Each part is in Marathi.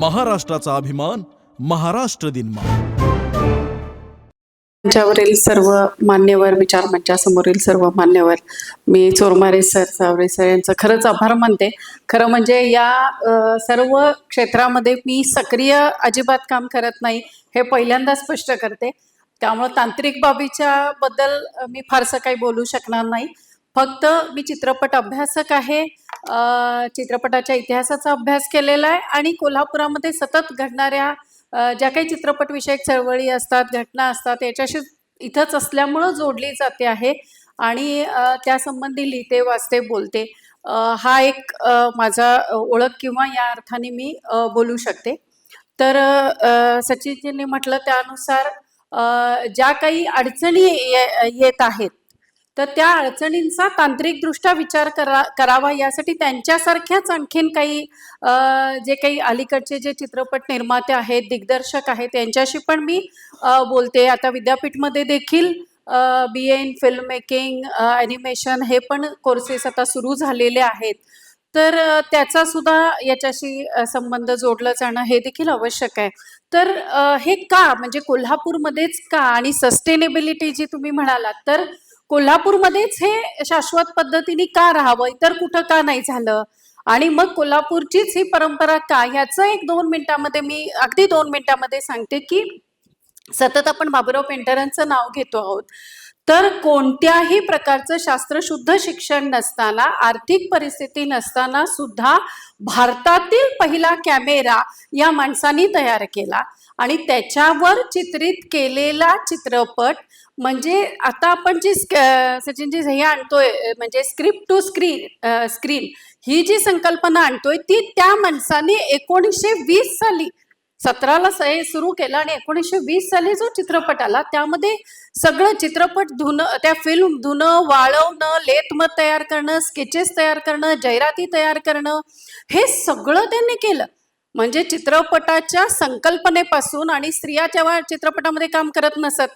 महाराष्ट्राचा अभिमान महाराष्ट्र दिन मंचावरील सर्व मान्यवर विचार मंचासमोरील सर्व मान्यवर मी चोरमारे सर सावरे सर यांचं खरंच आभार मानते. खरं म्हणजे या सर्व क्षेत्रामध्ये मी सक्रिय अजिबात काम करत नाही हे पहिल्यांदा स्पष्ट करते. त्यामुळं तांत्रिक बाबीच्या बद्दल मी फारसं काही बोलू शकणार नाही. फक्त मी चित्रपट अभ्यासक आहे. चित्रपटाच्या इतिहासाचा अभ्यास केलेला आहे आणि कोल्हापुरामध्ये सतत घडणाऱ्या ज्या काही चित्रपटविषयक चळवळी असतात घटना असतात याच्याशी इथंच असल्यामुळं जोडली जाते आहे. आणि त्यासंबंधी लिहिते वाचते बोलते. हा एक माझा ओळख किंवा या अर्थाने मी बोलू शकते. तर सचिनजींनी म्हटलं त्यानुसार ज्या काही अडचणी ये- येत आहेत तर त्या अडचणींचा तांत्रिकदृष्ट्या विचार करा करावा. यासाठी त्यांच्यासारख्याच आणखीन काही जे काही अलीकडचे जे चित्रपट निर्माते आहेत दिग्दर्शक आहेत त्यांच्याशी पण मी बोलते. आता विद्यापीठमध्ये देखील B A in film making animation हे पण कोर्सेस आता सुरू झालेले आहेत. तर त्याचा सुद्धा याच्याशी संबंध जोडला जाणं हे देखील आवश्यक आहे. तर हे का? म्हणजे कोल्हापूरमध्येच का? आणि सस्टेनेबिलिटी जी तुम्ही म्हणालात तर कोल्हापूरमध्येच हे शाश्वत पद्धतीने का राहावं? इतर कुठं का नाही झालं? आणि मग कोल्हापूरचीच ही परंपरा का? ह्याचं एक दोन मिनिटामध्ये मी अगदी दोन मिनिटामध्ये सांगते की सतत आपण बाबुराव पेंटरांचं नाव घेतो आहोत. तर कोणत्याही प्रकारचं शास्त्रशुद्ध शिक्षण नसताना आर्थिक परिस्थिती नसताना सुद्धा भारतातील पहिला कॅमेरा या माणसांनी तयार केला. आणि त्याच्यावर चित्रित केलेला चित्रपट म्हणजे आता आपण जी सचिनजी हे आणतोय म्हणजे स्क्रिप्ट टू स्क्रीन स्क्रीन ही जी संकल्पना आणतोय ती त्या माणसाने एकोणीसशे वीस साली सतराला हे सुरू केलं आणि एकोणीसशे वीस साली जो चित्रपट आला त्यामध्ये सगळं चित्रपट धुणं त्या फिल्म धुणं वाळवणं लेतमत तयार करणं स्केचेस तयार करणं जाहिराती तयार करणं हे सगळं त्यांनी केलं. म्हणजे चित्रपटाच्या संकल्पनेपासून आणि स्त्रिया जेव्हा चित्रपटामध्ये काम करत नसत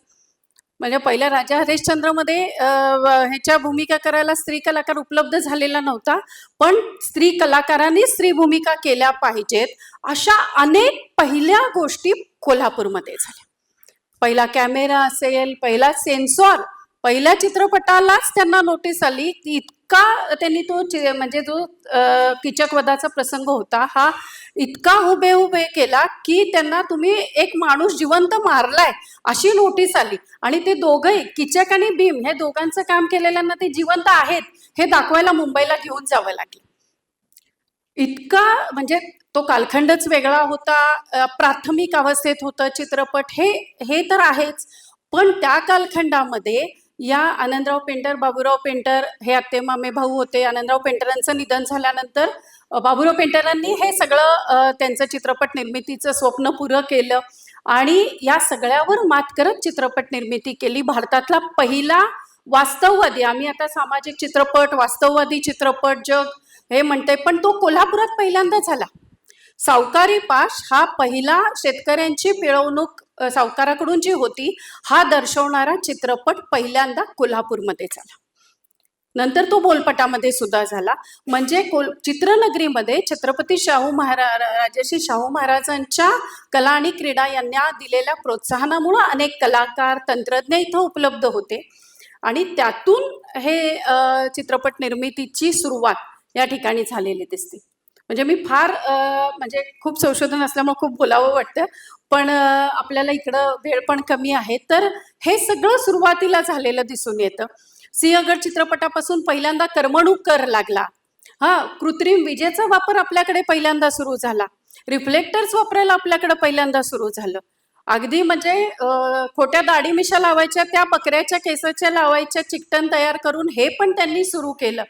म्हणजे पहिल्या राजा हरिश्चंद्रमध्ये ह्याच्या भूमिका करायला स्त्री कलाकार उपलब्ध झालेला नव्हता. पण स्त्री कलाकारांनी स्त्री भूमिका केल्या पाहिजेत अशा अनेक पहिल्या गोष्टी कोल्हापूरमध्ये झाल्या. पहिला कॅमेरा असेल पहिला सेन्सॉर पहिल्या चित्रपटालाच त्यांना नोटीस आली की इतका त्यांनी तो चि- म्हणजे जो किचकवदाचा प्रसंग होता हा इतका हुबेहुबे केला की त्यांना तुम्ही एक माणूस जिवंत मारलाय अशी नोटीस आली. आणि ते दोघंही किचक आणि भीम हे दोघांचं काम केलेल्यांना ते जिवंत आहेत हे दाखवायला मुंबईला घेऊन जावं लागलं. इतका म्हणजे तो कालखंडच वेगळा होता प्राथमिक अवस्थेत होतं चित्रपट हे हे तर आहेच. पण त्या कालखंडामध्ये या आनंदराव पेंटर बाबूराव पेंटर हे आत्तेमामे भाऊ होते. आनंदराव पेंटरांचं निधन झाल्यानंतर बाबूराव पेंटरांनी हे सगळं त्यांचं चित्रपट निर्मितीचं स्वप्न पुरं केलं आणि या सगळ्यावर मात करत चित्रपट निर्मिती केली. भारतातला पहिला वास्तववादी आम्ही आता सामाजिक चित्रपट वास्तववादी चित्रपट जग हे म्हणते पण तो कोल्हापुरात पहिल्यांदा झाला. सावकारी पाश हा पहिला शेतकऱ्यांची पिळवणूक सावकाराकडून जी होती हा दर्शवणारा चित्रपट पहिल्यांदा कोल्हापूरमध्ये झाला. नंतर तो बोलपटामध्ये सुद्धा झाला. म्हणजे कोल चित्रनगरीमध्ये छत्रपती शाहू महारा राजर्षी शाहू महाराजांच्या कला आणि क्रीडा यांना दिलेल्या प्रोत्साहनामुळं अनेक कलाकार तंत्रज्ञ इथं उपलब्ध होते. आणि त्यातून हे चित्रपट निर्मितीची सुरुवात या ठिकाणी झालेली दिसते. म्हणजे मी फार म्हणजे खूप संशोधन असल्यामुळे खूप बोलावं वाटतं. पण आपल्याला इकडं वेळ पण कमी आहे. तर हे सगळं सुरुवातीला झालेलं दिसून येतं. सिंहगड चित्रपटापासून पहिल्यांदा करमणूक कर लागला. हा कृत्रिम विजेचा वापर आपल्याकडे पहिल्यांदा सुरू झाला. रिफ्लेक्टर्स वापरायला आपल्याकडे पहिल्यांदा सुरू झालं. अगदी म्हणजे खोट्या दाढी मिशा लावायच्या त्या बकऱ्याच्या केसाच्या लावायच्या चिकटन तयार करून हे पण त्यांनी सुरू केलं.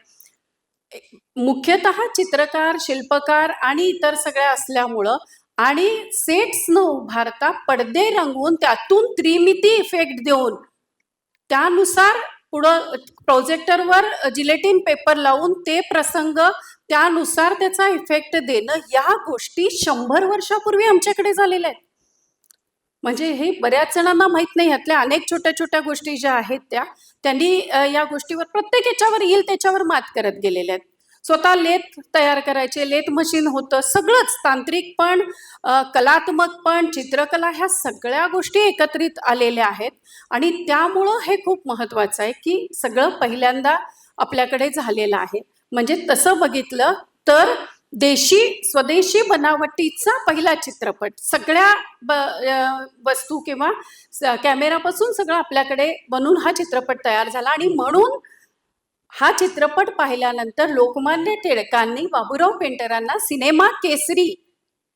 मुख्यतः चित्रकार शिल्पकार आणि इतर सगळ्या असल्यामुळं आणि सेट्स न उभारता पडदे रंगवून त्यातून त्रिमिती इफेक्ट देऊन त्यानुसार पुढं प्रोजेक्टरवर जिलेटिन पेपर लावून ते प्रसंग त्यानुसार त्याचा इफेक्ट देणं या गोष्टी शंभर वर्षापूर्वी आमच्याकडे झालेल्या आहेत. म्हणजे हे बऱ्याच जणांना माहीत नाही यातल्या अनेक छोट्या छोट्या गोष्टी ज्या आहेत त्या त्यांनी या गोष्टीवर प्रत्येक याच्यावर येईल त्याच्यावर मात करत गेलेल्या आहेत. स्वतः लेत तयार करायचे लेथ मशीन होतं सगळंच तांत्रिक पण कलात्मक पण चित्रकला ह्या सगळ्या गोष्टी एकत्रित आलेल्या आहेत. आणि त्यामुळं हे खूप महत्त्वाचं आहे की सगळं पहिल्यांदा आपल्याकडे झालेलं आहे. म्हणजे तसं बघितलं तर देशी स्वदेशी बनावटीचा पहिला चित्रपट. सगळ्या ब वस्तू किंवा कॅमेरापासून सगळं आपल्याकडे बनून हा चित्रपट तयार झाला आणि म्हणून हा चित्रपट पाहिल्यानंतर लोकमान्य टिळकांनी बाबूराव पेंटरांना सिनेमा केसरी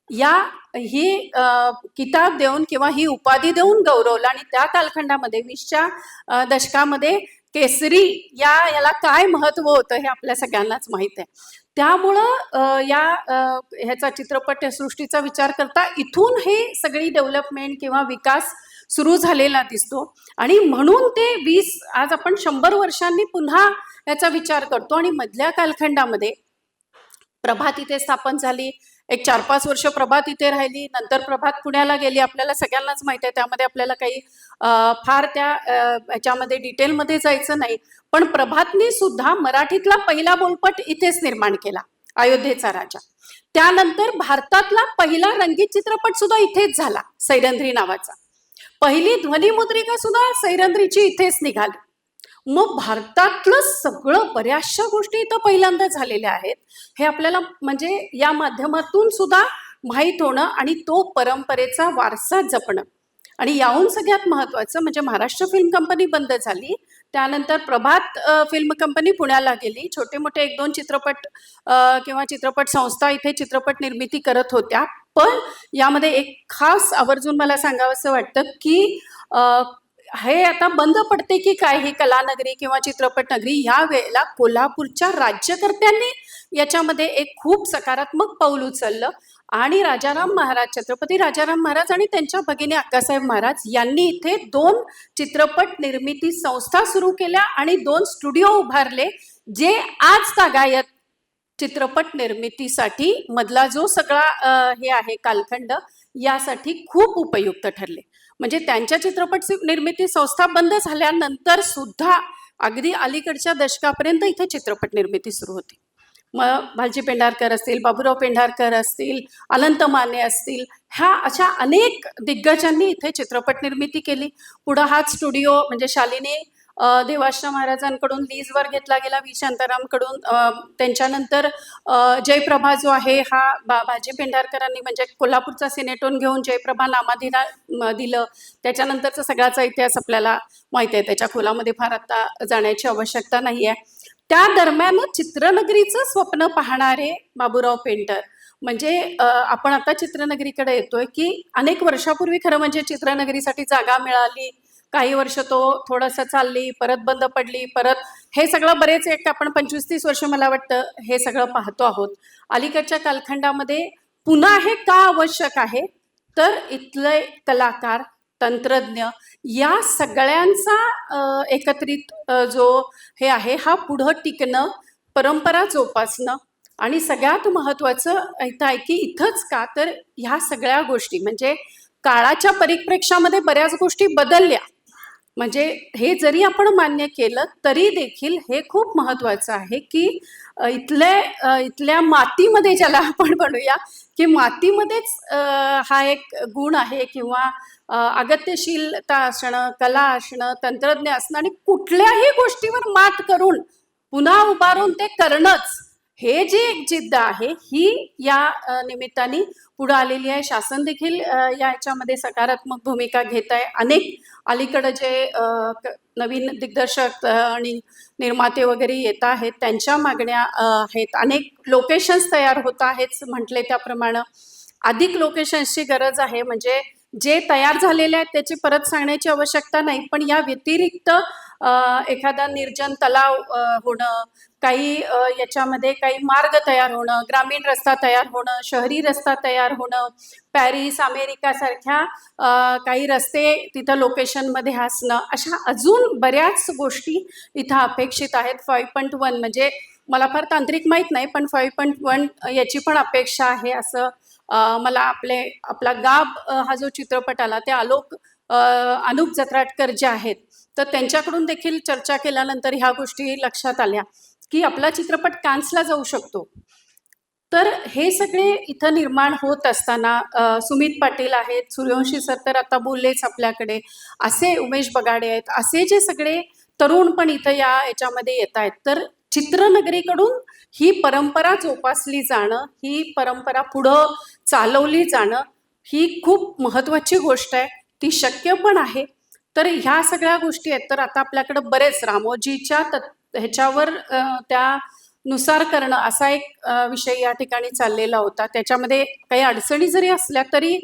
या ही किताब देऊन किंवा ही उपाधी देऊन गौरवलं आणि त्या कालखंडामध्ये वीसच्या दशकामध्ये केसरी या याला काय महत्त्व होतं हे आपल्या सगळ्यांनाच माहीत आहे. त्यामुळं या ह्याचा चित्रपट सृष्टीचा विचार करता इथून हे सगळी डेव्हलपमेंट किंवा विकास सुरू झालेला दिसतो. आणि म्हणून ते वीस आज आपण शंभर वर्षांनी पुन्हा याचा विचार करतो. आणि मधल्या कालखंडामध्ये प्रभा तिथे स्थापन झाली. एक चार पाच वर्ष प्रभात इथे राहिली नंतर प्रभात पुण्याला गेली. आपल्याला सगळ्यांनाच माहिती आहे. त्यामध्ये आपल्याला काही अ, फार त्या ह्याच्यामध्ये डिटेलमध्ये जायचं नाही. पण प्रभातनी सुद्धा मराठीतला पहिला बोलपट इथेच निर्माण केला अयोध्येचा राजा. त्यानंतर भारतातला पहिला रंगीत चित्रपट सुद्धा इथेच झाला सैरंद्री नावाचा. पहिली ध्वनिमुद्रिका सुद्धा सैरंद्रीची इथेच निघाली. मग भारतातलं सगळं बऱ्याचशा गोष्टी इथं पहिल्यांदा झालेल्या आहेत. हे आपल्याला म्हणजे या माध्यमातून सुद्धा माहीत होणं आणि तो परंपरेचा वारसा जपणं. आणि याहून सगळ्यात महत्त्वाचं म्हणजे महाराष्ट्र फिल्म कंपनी बंद झाली. त्यानंतर प्रभात फिल्म कंपनी पुण्याला गेली. छोटे मोठे एक दोन चित्रपट किंवा चित्रपट संस्था इथे चित्रपट निर्मिती करत होत्या. पण यामध्ये एक खास आवर्जून मला सांगावंसं वाटतं की हे आता बंद पडते की काय? ही कलानगरी किंवा चित्रपट नगरी ह्या वेळेला कोल्हापूरच्या राज्यकर्त्यांनी याच्यामध्ये एक खूप सकारात्मक पाऊल उचललं. आणि राजाराम महाराज छत्रपती राजाराम महाराज आणि त्यांच्या भगिनी अक्कासाहेब महाराज यांनी इथे दोन चित्रपट निर्मिती संस्था सुरू केल्या आणि दोन स्टुडिओ उभारले जे आज तागायत चित्रपट निर्मितीसाठी मधला जो सगळा हे आहे कालखंड यासाठी खूप उपयुक्त ठरले. म्हणजे त्यांच्या चित्रपट निर्मिती संस्था बंद झाल्यानंतर सुद्धा अगदी अलीकडच्या दशकापर्यंत इथे चित्रपट निर्मिती सुरू होती. मग भालजी पेंढारकर असतील बाबूराव पेंढारकर असतील अनंत माने असतील ह्या अशा अनेक दिग्गजांनी इथे चित्रपट निर्मिती केली. पुढं हाच स्टुडिओ म्हणजे शालिनी देवाश्रम महाराजांकडून लीजवर घेतला गेला. वी. शांतारामकडून त्यांच्यानंतर जयप्रभा जो आहे हा बा भाजी पेंढारकरांनी म्हणजे कोल्हापूरचा सिनेटोन घेऊन जयप्रभा नामाधीला दिला दिलं. त्याच्यानंतरचा सगळ्याचा इतिहास आपल्याला माहिती आहे. त्याच्या खोलामध्ये फार आता जाण्याची आवश्यकता नाही आहे त्या दरम्यान चित्रनगरीचं स्वप्न पाहणारे बाबूराव पेंटर म्हणजे आपण आता चित्रनगरीकडे येतोय की अनेक वर्षापूर्वी खरं म्हणजे चित्रनगरीसाठी जागा मिळाली काही वर्ष तो थोडंसं चालली परत बंद पडली परत हे सगळं बरेच एक आपण पंचवीस तीस वर्ष मला वाटतं हे सगळं पाहतो आहोत. अलीकडच्या कालखंडामध्ये पुन्हा हे का आवश्यक आहे? तर इथले कलाकार तंत्रज्ञ या सगळ्यांचा एकत्रित जो हे आहे हा पुढं टिकणं परंपरा जोपासणं आणि सगळ्यात महत्त्वाचं इथं आहे की इथंच का? तर ह्या सगळ्या गोष्टी म्हणजे काळाच्या परिप्रेक्षामध्ये बऱ्याच गोष्टी बदलल्या. म्हणजे हे जरी आपण मान्य केलं तरी देखील हे खूप महत्त्वाचं आहे की इथले इथल्या मातीमध्ये ज्याला आपण म्हणूया की मातीमध्येच हा एक गुण आहे किंवा अगत्यशीलता असणं कला असणं तंत्रज्ञ असणं आणि कुठल्याही गोष्टीवर मात करून पुन्हा उभारून ते करणंच हे जे एक जिद्द आहे ही या निमित्ताने पुढे आलेली आहे. शासन देखील या याच्यामध्ये सकारात्मक भूमिका घेत आहे. अनेक अलीकडं जे नवीन दिग्दर्शक आणि निर्माते वगैरे येत आहेत त्यांच्या मागण्या आहेत. अनेक लोकेशन्स तयार होत आहेत म्हटले त्याप्रमाणे. अधिक लोकेशन्सची गरज आहे. म्हणजे जे तयार झालेले आहेत त्याची परत सांगण्याची आवश्यकता नाही. पण या व्यतिरिक्त एखादा निर्जन तलाव होणं काही याच्यामध्ये काही मार्ग तयार होणं ग्रामीण रस्ता तयार होणं शहरी रस्ता तयार होणं पॅरिस अमेरिकासारख्या काही रस्ते तिथं लोकेशनमध्ये असणं अशा अजून बऱ्याच गोष्टी इथं अपेक्षित आहेत. फाईव्ह पॉईंट वन म्हणजे मला फार तांत्रिक माहीत नाही पण फाईव्ह पॉईंट वन याची पण अपेक्षा आहे असं मला आपले आपला गाब हा जो चित्रपट आला ते आलोक अनुप जत्राटकर जे आहेत तर त्यांच्याकडून देखील चर्चा केल्यानंतर ह्या गोष्टी लक्षात आल्या की आपला चित्रपट कान्सला जाऊ शकतो. तर हे सगळे इथं निर्माण होत असताना सुमित पाटील आहेत सूर्यवंशी सर तर आता बोललेच आपल्याकडे. असे उमेश बगाडे आहेत असे जे सगळे तरुण पण इथं या याच्यामध्ये येत आहेत. तर चित्रनगरीकडून ही परंपरा जोपासली जाणं ही परंपरा पुढं चालवली जाणं ही खूप महत्त्वाची गोष्ट आहे. ती शक्य पण आहे. तर ह्या सगळ्या गोष्टी आहेत. तर आता आपल्याकडं बरेच रामोजीच्या तत् ह्याच्यावर त्या त्यानुसार करणं असा एक विषय या ठिकाणी चाललेला होता. त्याच्यामध्ये काही अडचणी जरी असल्या तरी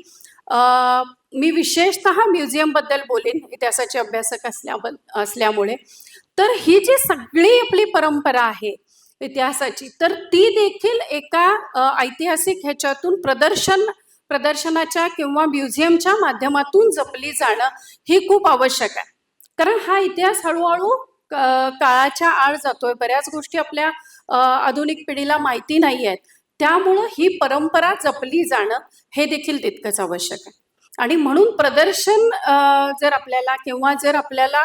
मी विशेषत म्युझियमबद्दल बोलेन इतिहासाचे अभ्यासक असल्या असल्यामुळे. तर ही जी सगळी आपली परंपरा आहे इतिहासाची तर ती देखील एका ऐतिहासिक ह्याच्यातून प्रदर्शन प्रदर्शनाच्या किंवा म्युझियमच्या माध्यमातून जपली जाणं ही खूप आवश्यक आहे. कारण हा इतिहास हळूहळू काळाच्या आड जातोय. बऱ्याच गोष्टी आपल्या आधुनिक पिढीला माहिती नाही आहेत त्यामुळं ही परंपरा जपली जाणं हे देखील तितकंच आवश्यक आहे. आणि म्हणून प्रदर्शन जर आपल्याला किंवा जर आपल्याला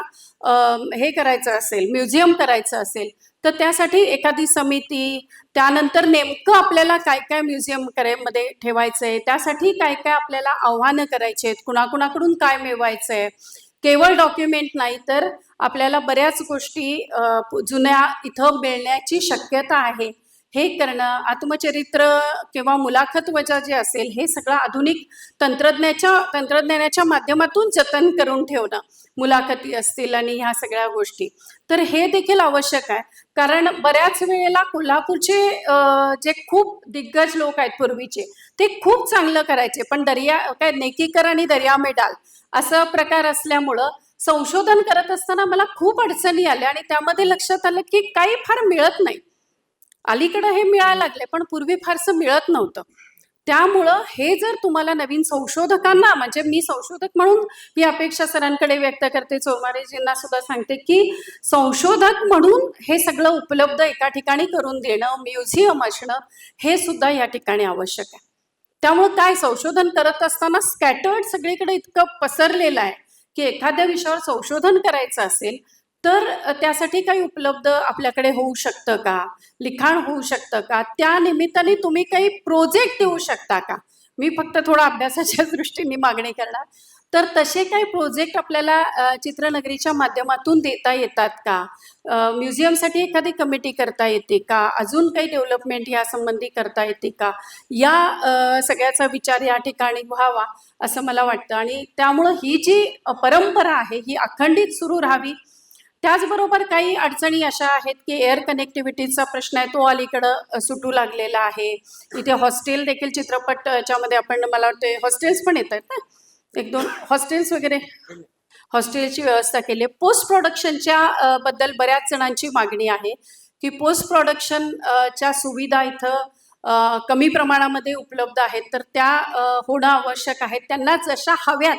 हे करायचं असेल म्युझियम करायचं असेल तर त्यासाठी एखादी समिती त्यानंतर नेमकं आपल्याला काय काय म्युझियममध्ये ठेवायचं आहे त्यासाठी काय काय आपल्याला आव्हानं करायची आहेत कुणाकुणाकडून काय मिळवायचं आहे केवळ डॉक्युमेंट नाही तर आपल्याला बऱ्याच गोष्टी जुन्या इथं मिळण्याची शक्यता आहे. हे करणं आत्मचरित्र किंवा मुलाखत वजा जे असेल हे सगळं आधुनिक तंत्रज्ञाच्या तंत्रज्ञानाच्या माध्यमातून जतन करून ठेवणं मुलाखती असतील आणि ह्या सगळ्या गोष्टी. तर हे देखील आवश्यक आहे. कारण बऱ्याच वेळेला कोल्हापूरचे जे खूप दिग्गज लोक आहेत पूर्वीचे ते खूप चांगलं करायचे. पण दर्या काय नेकीकर आणि दर्या मेडाल असा असं प्रकार असल्यामुळं संशोधन करत असताना मला खूप अडचणी आल्या आणि त्यामध्ये लक्षात आलं की काही फार मिळत नाही. अलीकडं हे मिळायला लागले पण पूर्वी फारसं मिळत नव्हतं. त्यामुळं हे जर तुम्हाला नवीन संशोधकांना म्हणजे मी संशोधक म्हणून ही अपेक्षा सरांकडे व्यक्त करते चौमारेजींना सुद्धा सांगते की संशोधक म्हणून हे सगळं उपलब्ध एका ठिकाणी करून देणं म्युझियम असणं हे सुद्धा या ठिकाणी आवश्यक आहे. त्यामुळं काय संशोधन करत असताना स्कॅटर्ड सगळीकडे इतकं पसरलेलं आहे की एखाद्या विषयावर संशोधन करायचं असेल तर त्यासाठी काही उपलब्ध आपल्याकडे होऊ शकतं का? लिखाण होऊ शकतं का? त्या निमित्ताने तुम्ही काही प्रोजेक्ट देऊ शकता का? मी फक्त थोडा अभ्यासाच्या दृष्टीने मागणी करणार. तर तसे काही प्रोजेक्ट आपल्याला चित्रनगरीच्या माध्यमातून देता येतात का? म्युझियमसाठी एखादी कमिटी करता येते का? अजून काही डेव्हलपमेंट या संबंधी करता येते का? या सगळ्याचा विचार या ठिकाणी व्हावा असं मला वाटतं. आणि त्यामुळं ही जी परंपरा आहे ही अखंडित सुरू राहावी त्याचबरोबर काही अडचणी अशा आहेत की एअर कनेक्टिव्हिटीचा प्रश्न आहे तो अलीकडं सुटू लागलेला आहे. इथे हॉस्टेल देखील चित्रपटाच्यामध्ये आपण मला वाटते हॉस्टेल्स पण येत आहेत ना? एक दोन हॉस्टेल्स वगैरे? हॉस्टेलची व्यवस्था केली आहे. पोस्ट प्रोडक्शनच्या बद्दल बऱ्याच जणांची मागणी आहे की पोस्ट प्रोडक्शनच्या च्या सुविधा इथं कमी प्रमाणामध्ये उपलब्ध आहेत. तर त्या होणं आवश्यक आहे. त्यांना जशा हव्यात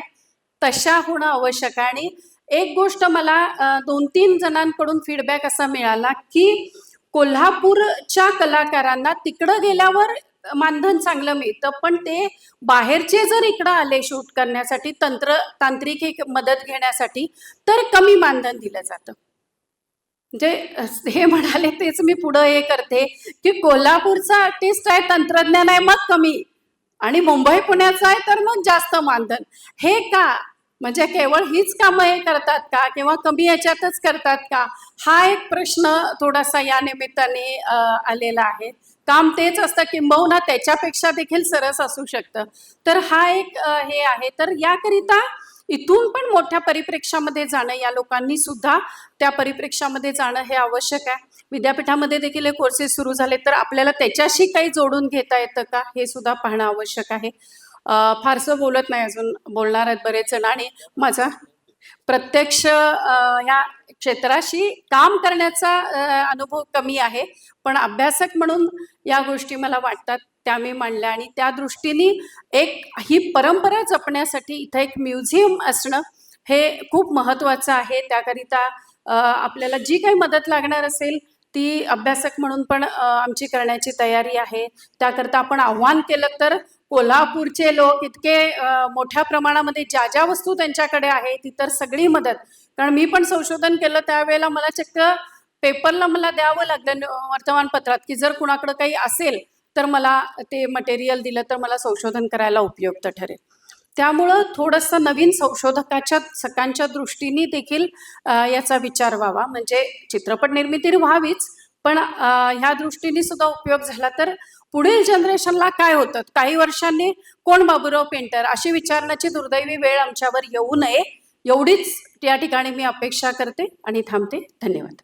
तशा होणं आवश्यक आहे. आणि एक गोष्ट मला दोन तीन जणांकडून फीडबॅक असा मिळाला की कोल्हापूरच्या कलाकारांना तिकडं गेल्यावर मानधन चांगलं मिळतं पण ते बाहेरचे जर इकडं आले शूट करण्यासाठी तंत्र तांत्रिक एक मदत घेण्यासाठी तर कमी मानधन दिलं जातं. म्हणजे हे म्हणाले तेच मी पुढं हे करते की कोल्हापूरचा आर्टिस्ट आहे तंत्रज्ञान आहे मग कमी. आणि मुंबई पुण्याचा आहे तर मग जास्त मानधन. हे का? म्हणजे केवळ हीच कामं हे करतात का? किंवा कमी याच्यातच करतात का? हा एक प्रश्न थोडासा या निमित्ताने आलेला आहे. काम तेच असतं किंबहुना त्याच्यापेक्षा देखील सरस असू शकतं. तर हा एक हे आहे. तर याकरिता इथून पण मोठ्या परिप्रेक्षामध्ये जाणं या लोकांनी सुद्धा त्या परिप्रेक्षामध्ये जाणं हे आवश्यक आहे. विद्यापीठामध्ये देखील हे कोर्सेस सुरू झाले तर आपल्याला त्याच्याशी काही जोडून घेता येतं का? हे सुद्धा पाहणं आवश्यक आहे. फारसं बोलत नाही अजून. बोलणार आहेत बरेच जण आणि माझा प्रत्यक्ष या क्षेत्राशी काम करण्याचा अनुभव कमी आहे. पण अभ्यासक म्हणून या गोष्टी मला वाटतात त्या मी मांडल्या आणि त्या दृष्टीने एक ही परंपरा जपण्यासाठी इथं एक म्युझियम असणं हे खूप महत्त्वाचं आहे. त्याकरिता आपल्याला जी काही मदत लागणार असेल ती अभ्यासक म्हणून पण आमची करण्याची तयारी आहे. त्याकरता आपण आव्हान केलं तर कोल्हापूरचे लोक इतके मोठ्या प्रमाणामध्ये ज्या ज्या वस्तू त्यांच्याकडे आहेत ती तर सगळी मदत. कारण मी पण संशोधन केलं त्यावेळेला मला चक्क पेपरला मला द्यावं लागलं वर्तमानपत्रात की जर कुणाकडं काही असेल तर मला ते मटेरियल दिलं तर मला संशोधन करायला उपयुक्त ठरेल. त्यामुळं थोडंसं नवीन संशोधकाच्या सकांच्या दृष्टीने देखील याचा विचार व्हावा. म्हणजे चित्रपट निर्मिती व्हावीच पण ह्या दृष्टीने सुद्धा उपयोग झाला तर पुढील जनरेशनला काय होतं? काही वर्षांनी कोण बाबूराव पेंटर? अशी विचारण्याची दुर्दैवी वेळ आमच्यावर येऊ नये. एवढीच या ठिकाणी मी अपेक्षा करते आणि थांबते. धन्यवाद.